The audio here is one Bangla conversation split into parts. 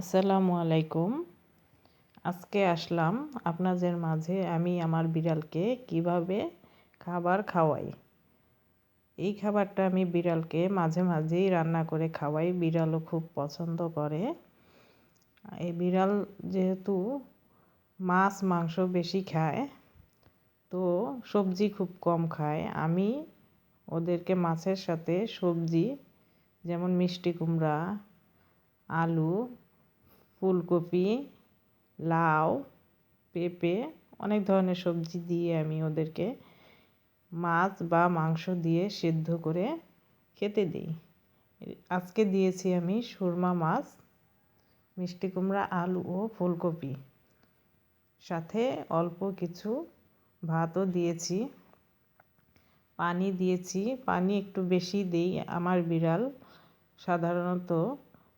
আসসালামু আলাইকুম। আজকে আসলাম আপনাদের মাঝে আমি আমার বিড়ালকে কীভাবে খাবার খাওয়াই। এই খাবারটা আমি বিড়ালকে মাঝে মাঝেই রান্না করে খাওয়াই। বিড়ালও খুব পছন্দ করে। এই বিড়াল যেহেতু মাছ, মাংস বেশি খায়, তো সবজি খুব কম খায়। আমি ওদেরকে মাছের সাথে সবজি, যেমন মিষ্টি কুমড়া, আলু ফুলকপি, লাউ, পেঁপে, অনেক ধরনের সবজি দিয়ে আমি ওদেরকে মাছ বা মাংস দিয়ে সেদ্ধ করে খেতে দিই। আজকে দিয়েছি আমি সুরমা মাছ, মিষ্টি কুমড়া, আলু ও ফুলকপি। সাথে অল্প কিছু ভাতও দিয়েছি। পানি দিয়েছি। পানি একটু বেশি দিই। আমার বিড়াল সাধারণত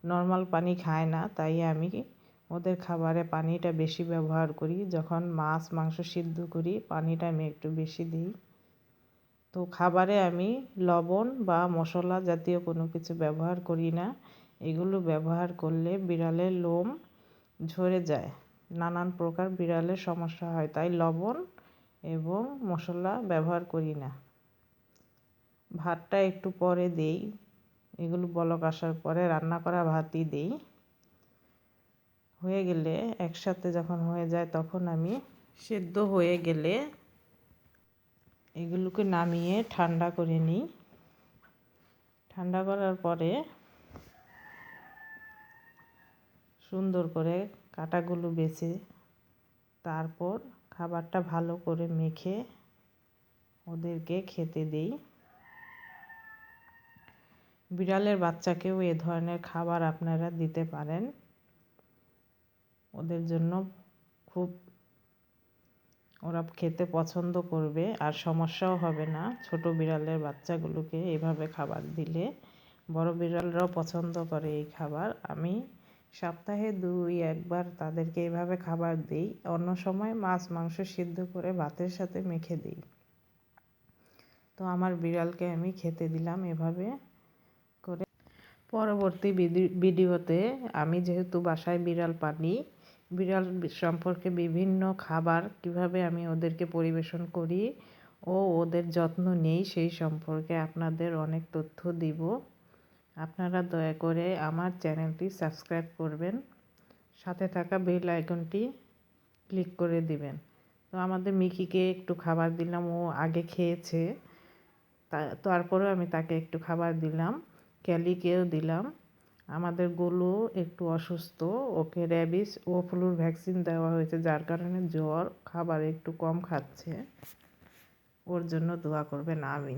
নর্মাল পানি খায় না, তাই আমি ওদের খাবারে পানিটা বেশি ব্যবহার করি। যখন মাছ, মাংস সিদ্ধ করি, পানিটা আমি একটু বেশি দিই। তো খাবারে আমি লবণ বা মশলা জাতীয় কোনো কিছু ব্যবহার করি না। এগুলো ব্যবহার করলে বিড়ালের লোম ঝরে যায়। নানান প্রকার বিড়ালের সমস্যা হয়, তাই লবণ এবং মশলা ব্যবহার করি না। ভাতটা একটু পরে দেই। এগুলো বলক আসার পরে রান্না করা ভাতই দিই। হয়ে গেলে একসাথে যখন হয়ে যায় তখন আমি সেদ্ধ হয়ে গেলে এগুলোকে নামিয়ে ঠান্ডা করে নিই। ঠান্ডা করার পরে সুন্দর করে কাটাগুলো বেছে তারপর খাবারটা ভালো করে মেখে ওদেরকে খেতে দিই। বিড়ালের বাচ্চাকেও এ ধরনের খাবার আপনারা দিতে পারেন। ওদের জন্য খুব ওরা খেতে পছন্দ করবে, আর সমস্যাও হবে না। ছোট বিড়ালের বাচ্চাগুলোকে এভাবে খাবার দিলে বড় বিড়ালরাও পছন্দ করে এই খাবার। আমি সপ্তাহে দুই, একবার তাদেরকে এভাবে খাবার দিই। অন্য সময় মাছ, মাংস সিদ্ধ করে ভাতের সাথে মেখে দিই। তো আমার বিড়ালকে আমি খেতে দিলাম এভাবে। পরবর্তী ভিডিওতে আমি যেহেতু বাসায় বিড়াল পানি, বিড়াল সম্পর্কে বিভিন্ন খাবার কীভাবে আমি ওদেরকে পরিবেশন করি ও ওদের যত্ন নেই, সেই সম্পর্কে আপনাদের অনেক তথ্য দিব। আপনারা দয়া করে আমার চ্যানেলটি সাবস্ক্রাইব করবেন। সাথে থাকা বেল আইকনটি ক্লিক করে দিবেন। তো আমাদের মিকিকে একটু খাবার দিলাম, ও আগে খেয়েছে। তারপরেও আমি তাকে একটু খাবার দিলাম। ক্যালিকেও দিলাম। আমাদের গলু একটু অসুস্থ, ওকে র্যাবিস ও ফ্লুর ভ্যাকসিন দেওয়া হয়েছে, যার কারণে জ্বর, খাবার একটু কম খাচ্ছে। ওর জন্য দোয়া করবেন আমি